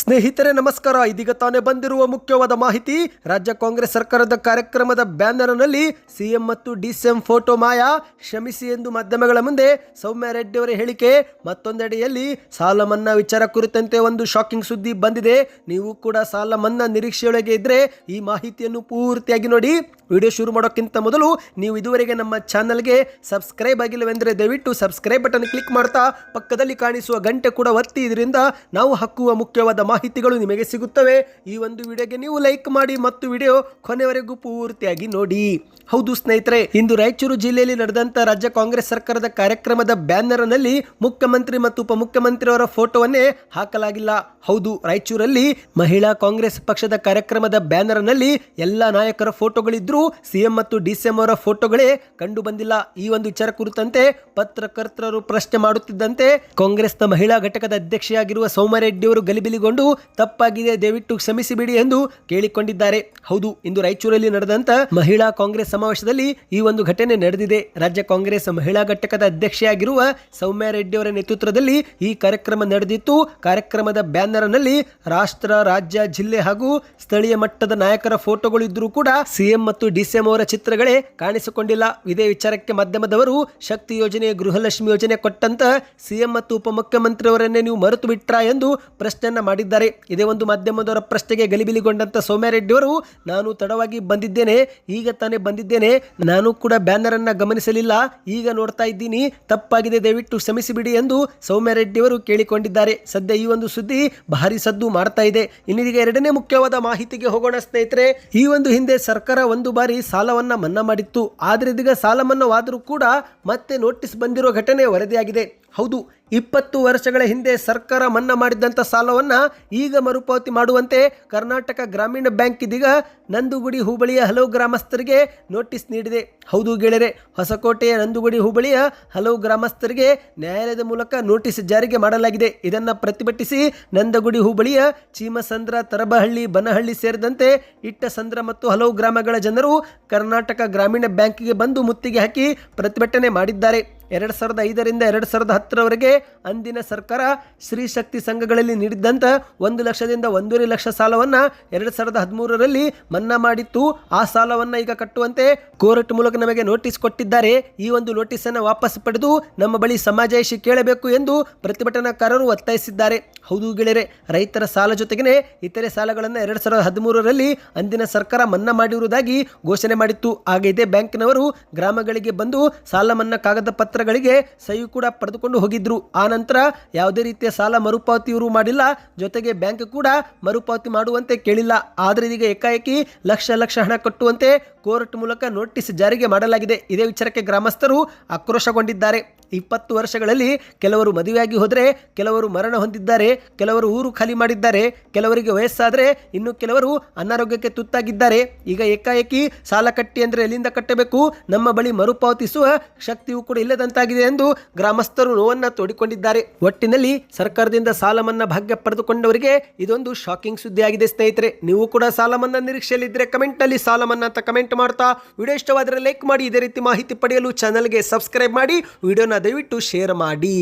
ಸ್ನೇಹಿತರೆ, ನಮಸ್ಕಾರ. ಇದೀಗ ತಾನೇ ಬಂದಿರುವ ಮುಖ್ಯವಾದ ಮಾಹಿತಿ. ರಾಜ್ಯ ಕಾಂಗ್ರೆಸ್ ಸರ್ಕಾರದ ಕಾರ್ಯಕ್ರಮದ ಬ್ಯಾನರ್ನಲ್ಲಿ ಸಿಎಂ ಮತ್ತು ಡಿಸಿಎಂ ಫೋಟೋ ಮಾಯಾ. ಕ್ಷಮಿಸಿ ಎಂದು ಮಾಧ್ಯಮಗಳ ಮುಂದೆ ಸೌಮ್ಯ ರೆಡ್ಡಿ ಅವರ ಹೇಳಿಕೆ. ಮತ್ತೊಂದೆಡೆಯಲ್ಲಿ ಸಾಲ ಮನ್ನಾ ವಿಚಾರ ಕುರಿತಂತೆ ಒಂದು ಶಾಕಿಂಗ್ ಸುದ್ದಿ ಬಂದಿದೆ. ನೀವು ಕೂಡ ಸಾಲ ಮನ್ನಾ ನಿರೀಕ್ಷೆಯೊಳಗೆ ಇದ್ರೆ ಈ ಮಾಹಿತಿಯನ್ನು ಪೂರ್ತಿಯಾಗಿ ನೋಡಿ. ವಿಡಿಯೋ ಶುರು ಮಾಡೋಕ್ಕಿಂತ ಮೊದಲು ನೀವು ಇದುವರೆಗೆ ನಮ್ಮ ಚಾನಲ್ಗೆ ಸಬ್ಸ್ಕ್ರೈಬ್ ಆಗಿಲ್ಲವೆಂದರೆ ದಯವಿಟ್ಟು ಸಬ್ಸ್ಕ್ರೈಬ್ ಬಟನ್ ಕ್ಲಿಕ್ ಮಾಡ್ತಾ ಪಕ್ಕದಲ್ಲಿ ಕಾಣಿಸುವ ಗಂಟೆ ಕೂಡ ಒತ್ತಿ. ಇದರಿಂದ ನಾವು ಹಕ್ಕುವ ಮುಖ್ಯವಾದ ಮಾಹಿತಿಗಳು ನಿಮಗೆ ಸಿಗುತ್ತವೆ. ಈ ಒಂದು ವಿಡಿಯೋಗೆ ನೀವು ಲೈಕ್ ಮಾಡಿ ಮತ್ತು ವಿಡಿಯೋ ಕೊನೆವರೆಗೂ ಪೂರ್ತಿಯಾಗಿ ನೋಡಿ. ಹೌದು ಸ್ನೇಹಿತರೆ, ಇಂದು ರಾಯಚೂರು ಜಿಲ್ಲೆಯಲ್ಲಿ ನಡೆದಂತ ರಾಜ್ಯ ಕಾಂಗ್ರೆಸ್ ಸರ್ಕಾರದ ಕಾರ್ಯಕ್ರಮದ ಬ್ಯಾನರ್ನಲ್ಲಿ ಮುಖ್ಯಮಂತ್ರಿ ಮತ್ತು ಉಪಮುಖ್ಯಮಂತ್ರಿ ಅವರ ಫೋಟೋವನ್ನೇ ಹಾಕಲಾಗಿಲ್ಲ. ಹೌದು, ರಾಯಚೂರಲ್ಲಿ ಮಹಿಳಾ ಕಾಂಗ್ರೆಸ್ ಪಕ್ಷದ ಕಾರ್ಯಕ್ರಮದ ಬ್ಯಾನರ್ನಲ್ಲಿ ಎಲ್ಲ ನಾಯಕರ ಫೋಟೋಗಳಿದ್ರು ಸಿಎಂ ಮತ್ತು ಡಿಸಿಎಂ ಅವರ ಫೋಟೋಗಳೇ ಕಂಡು ಬಂದಿಲ್ಲ ಈ ಒಂದು ವಿಚಾರ ಕುರಿತಂತೆ ಪತ್ರಕರ್ತರು ಪ್ರಶ್ನೆ ಮಾಡುತ್ತಿದ್ದಂತೆ ಕಾಂಗ್ರೆಸ್ನ ಮಹಿಳಾ ಘಟಕದ ಅಧ್ಯಕ್ಷೆಯಾಗಿರುವ ಸೋಮರೆಡ್ಡಿ ಅವರು ಗಲಿಬಿಲಿಗೊಂಡು ತಪ್ಪಾಗಿದೆ, ದಯವಿಟ್ಟು ಕ್ಷಮಿಸಿಬಿಡಿ ಎಂದು ಕೇಳಿಕೊಂಡಿದ್ದಾರೆ. ಹೌದು, ಇಂದು ರಾಯಚೂರಲ್ಲಿ ನಡೆದಂತ ಮಹಿಳಾ ಕಾಂಗ್ರೆಸ್ ಸಮಾವೇಶದಲ್ಲಿ ಈ ಒಂದು ಘಟನೆ ನಡೆದಿದೆ. ರಾಜ್ಯ ಕಾಂಗ್ರೆಸ್ ಮಹಿಳಾ ಘಟಕದ ಅಧ್ಯಕ್ಷೆಯಾಗಿರುವ ಸೌಮ್ಯ ರೆಡ್ಡಿ ಅವರ ನೇತೃತ್ವದಲ್ಲಿ ಈ ಕಾರ್ಯಕ್ರಮ ನಡೆದಿತ್ತು. ಕಾರ್ಯಕ್ರಮದ ಬ್ಯಾನರ್ನಲ್ಲಿ ರಾಷ್ಟ್ರ, ರಾಜ್ಯ, ಜಿಲ್ಲೆ ಹಾಗೂ ಸ್ಥಳೀಯ ಮಟ್ಟದ ನಾಯಕರ ಫೋಟೋಗಳು ಇದ್ರೂ ಕೂಡ ಸಿಎಂ ಮತ್ತು ಡಿಸಿಎಂ ಅವರ ಚಿತ್ರಗಳೇ ಕಾಣಿಸಿಕೊಂಡಿಲ್ಲ. ಇದೇ ವಿಚಾರಕ್ಕೆ ಮಾಧ್ಯಮದವರು ಶಕ್ತಿ ಯೋಜನೆ, ಗೃಹಲಕ್ಷ್ಮಿ ಯೋಜನೆ ಕೊಟ್ಟಂತ ಸಿಎಂ ಮತ್ತು ಉಪಮುಖ್ಯಮಂತ್ರಿ ಅವರನ್ನೇ ನೀವು ಮರೆತು ಬಿಟ್ರಾ ಎಂದು ಪ್ರಶ್ನೆಯನ್ನ ಮಾಡಿದ್ದಾರೆ. ಇದೇ ಒಂದು ಮಾಧ್ಯಮದವರ ಪ್ರಶ್ನೆಗೆ ಗಲಿಬಿಲಿಗೊಂಡಂತ ಸೌಮ್ಯಾರೆಡ್ಡಿಯವರು, ನಾನು ತಡವಾಗಿ ಬಂದಿದ್ದೇನೆ, ಈಗ ತಾನೇ ಬಂದಿದ್ದೇನೆ, ನಾನು ಕೂಡ ಬ್ಯಾನರ್ ಅನ್ನ ಗಮನಿಸಲಿಲ್ಲ, ಈಗ ನೋಡ್ತಾ ಇದ್ದೀನಿ, ತಪ್ಪಾಗಿದೆ, ದಯವಿಟ್ಟು ಕ್ಷಮಿಸಿಬಿಡಿ ಎಂದು ಸೌಮ್ಯಾರೆಡ್ಡಿಯವರು ಕೇಳಿಕೊಂಡಿದ್ದಾರೆ. ಸದ್ಯ ಈ ಒಂದು ಸುದ್ದಿ ಭಾರಿ ಸದ್ದು ಮಾಡ್ತಾ ಇದೆ. ಇನ್ನೀಗ ಎರಡನೇ ಮುಖ್ಯವಾದ ಮಾಹಿತಿಗೆ ಹೋಗೋಣ ಸ್ನೇಹಿತರೆ. ಈ ಒಂದು ಹಿಂದೆ ಸರ್ಕಾರ ಒಂದು ಬಾರಿ ಸಾಲವನ್ನ ಮನ್ನಾ ಮಾಡಿತ್ತು. ಆದ್ರೆ ಇದೀಗ ಸಾಲ ಮನ್ನಾವಾದರೂ ಕೂಡ ಮತ್ತೆ ನೋಟಿಸ್ ಬಂದಿರೋ ಘಟನೆ ವರದಿಯಾಗಿದೆ. ಹೌದು, ಇಪ್ಪತ್ತು ವರ್ಷಗಳ ಹಿಂದೆ ಸರ್ಕಾರ ಮನ್ನಾ ಮಾಡಿದ್ದಂಥ ಸಾಲವನ್ನು ಈಗ ಮರುಪಾವತಿ ಮಾಡುವಂತೆ ಕರ್ನಾಟಕ ಗ್ರಾಮೀಣ ಬ್ಯಾಂಕ್ ಇದೀಗ ನಂದುಗುಡಿ ಹೋಬಳಿಯ ಹಲವು ಗ್ರಾಮಸ್ಥರಿಗೆ ನೋಟಿಸ್ ನೀಡಿದೆ. ಹೌದು ಗೆಳೆಯರೆ, ಹೊಸಕೋಟೆಯ ನಂದುಗುಡಿ ಹೋಬಳಿಯ ಹಲವು ಗ್ರಾಮಸ್ಥರಿಗೆ ನ್ಯಾಯಾಲಯದ ಮೂಲಕ ನೋಟಿಸ್ ಜಾರಿಗೆ ಮಾಡಲಾಗಿದೆ. ಇದನ್ನು ಪ್ರತಿಭಟಿಸಿ ನಂದಗುಡಿ ಹೋಬಳಿಯ ಚೀಮಸಂದ್ರ, ತರಬಹಳ್ಳಿ, ಬನಹಳ್ಳಿ ಸೇರಿದಂತೆ ಇಟ್ಟಸಂದ್ರ ಮತ್ತು ಹಲವು ಗ್ರಾಮಗಳ ಜನರು ಕರ್ನಾಟಕ ಗ್ರಾಮೀಣ ಬ್ಯಾಂಕಿಗೆ ಬಂದು ಮುತ್ತಿಗೆ ಹಾಕಿ ಪ್ರತಿಭಟನೆ ಮಾಡಿದ್ದಾರೆ. ಎರಡು ಸಾವಿರದ ಐದರಿಂದ ಎರಡು ಸಾವಿರದ ಹತ್ತರವರೆಗೆ ಅಂದಿನ ಸರ್ಕಾರ ಸ್ತ್ರೀ ಶಕ್ತಿ ಸಂಘಗಳಲ್ಲಿ ನೀಡಿದ್ದಂಥ ಒಂದು ಲಕ್ಷದಿಂದ ಒಂದೂವರೆ ಲಕ್ಷ ಸಾಲವನ್ನು ಎರಡು ಸಾವಿರದ ಹದಿಮೂರರಲ್ಲಿ ಮನ್ನಾ ಮಾಡಿತ್ತು. ಆ ಸಾಲವನ್ನು ಈಗ ಕಟ್ಟುವಂತೆ ಕೋರ್ಟ್ ಮೂಲಕ ನಮಗೆ ನೋಟಿಸ್ ಕೊಟ್ಟಿದ್ದಾರೆ. ಈ ಒಂದು ನೋಟಿಸನ್ನು ವಾಪಸ್ ಪಡೆದು ನಮ್ಮ ಬಳಿ ಸಮಾಜಾಯಿಷಿ ಕೇಳಬೇಕು ಎಂದು ಪ್ರತಿಭಟನಾಕಾರರು ಒತ್ತಾಯಿಸಿದ್ದಾರೆ. ಹೌದು ಗೆಳೆಯರೆ, ರೈತರ ಸಾಲ ಜೊತೆಗೇ ಇತರೆ ಸಾಲಗಳನ್ನು ಎರಡು ಸಾವಿರದ ಹದಿಮೂರರಲ್ಲಿ ಅಂದಿನ ಸರ್ಕಾರ ಮನ್ನಾ ಮಾಡಿರುವುದಾಗಿ ಘೋಷಣೆ ಮಾಡಿತ್ತು. ಆಗ ಇದೇ ಬ್ಯಾಂಕ್ನವರು ಗ್ರಾಮಗಳಿಗೆ ಬಂದು ಸಾಲ ಮನ್ನಾ ಕಾಗದ ಪತ್ರಗಳಿಗೆ ಸಹಿ ಕೂಡ ಪಡೆದುಕೊಂಡು ಹೋಗಿದ್ರು. ಆ ನಂತರ ಯಾವುದೇ ರೀತಿಯ ಸಾಲ ಮರುಪಾವತಿ ಇವರು ಮಾಡಿಲ್ಲ. ಜೊತೆಗೆ ಬ್ಯಾಂಕ್ ಕೂಡ ಮರುಪಾವತಿ ಮಾಡುವಂತೆ ಕೇಳಿಲ್ಲ. ಆದರೆ ಇದೀಗ ಏಕಾಏಕಿ ಲಕ್ಷ ಲಕ್ಷ ಹಣ ಕಟ್ಟುವಂತೆ ಕೋರ್ಟ್ ಮೂಲಕ ನೋಟಿಸ್ ಜಾರಿಗೆ ಮಾಡಲಾಗಿದೆ. ಇದೇ ವಿಚಾರಕ್ಕೆ ಗ್ರಾಮಸ್ಥರು ಆಕ್ರೋಶಗೊಂಡಿದ್ದಾರೆ. ಇಪ್ಪತ್ತು ವರ್ಷಗಳಲ್ಲಿ ಕೆಲವರು ಮದುವೆಯಾಗಿ ಹೋದರೆ, ಕೆಲವರು ಮರಣ ಹೊಂದಿದ್ದಾರೆ, ಕೆಲವರು ಊರು ಖಾಲಿ ಮಾಡಿದ್ದಾರೆ, ಕೆಲವರಿಗೆ ವಯಸ್ಸಾದರೆ ಇನ್ನು ಕೆಲವರು ಅನಾರೋಗ್ಯಕ್ಕೆ ತುತ್ತಾಗಿದ್ದಾರೆ. ಈಗ ಏಕಾಏಕಿ ಸಾಲ ಕಟ್ಟಿ ಅಂದರೆ ಎಲ್ಲಿಂದ ಕಟ್ಟಬೇಕು? ನಮ್ಮ ಬಳಿ ಮರುಪಾವತಿಸುವ ಶಕ್ತಿಯೂ ಕೂಡ ಇಲ್ಲದಂತಾಗಿದೆ ಎಂದು ಗ್ರಾಮಸ್ಥರು ನೋವನ್ನು ತೋಡಿಕೊಂಡಿದ್ದಾರೆ. ಒಟ್ಟಿನಲ್ಲಿ ಸರ್ಕಾರದಿಂದ ಸಾಲ ಮನ್ನಾ ಭಾಗ್ಯ ಪಡೆದುಕೊಂಡವರಿಗೆ ಇದೊಂದು ಶಾಕಿಂಗ್ ಸುದ್ದಿ ಆಗಿದೆ ಸ್ನೇಹಿತರೆ. ನೀವು ಕೂಡ ಸಾಲ ಮನ್ನಾ ನಿರೀಕ್ಷೆಯಲ್ಲಿದ್ದರೆ ಕಮೆಂಟಲ್ಲಿ ಸಾಲ ಮನ್ನಾ ಅಂತ ಕಮೆಂಟ್ ಮಾಡ್ತಾ. ವಿಡಿಯೋ ಇಷ್ಟವಾದರೆ ಲೈಕ್ ಮಾಡಿ, ಇದೇ ರೀತಿ ಮಾಹಿತಿ ಪಡೆಯಲು ಚಾನಲ್ಗೆ ಸಬ್ಸ್ಕ್ರೈಬ್ ಮಾಡಿ. ವಿಡಿಯೋನ ದಯವಿಟ್ಟು ಶೇರ್ ಮಾಡಿ.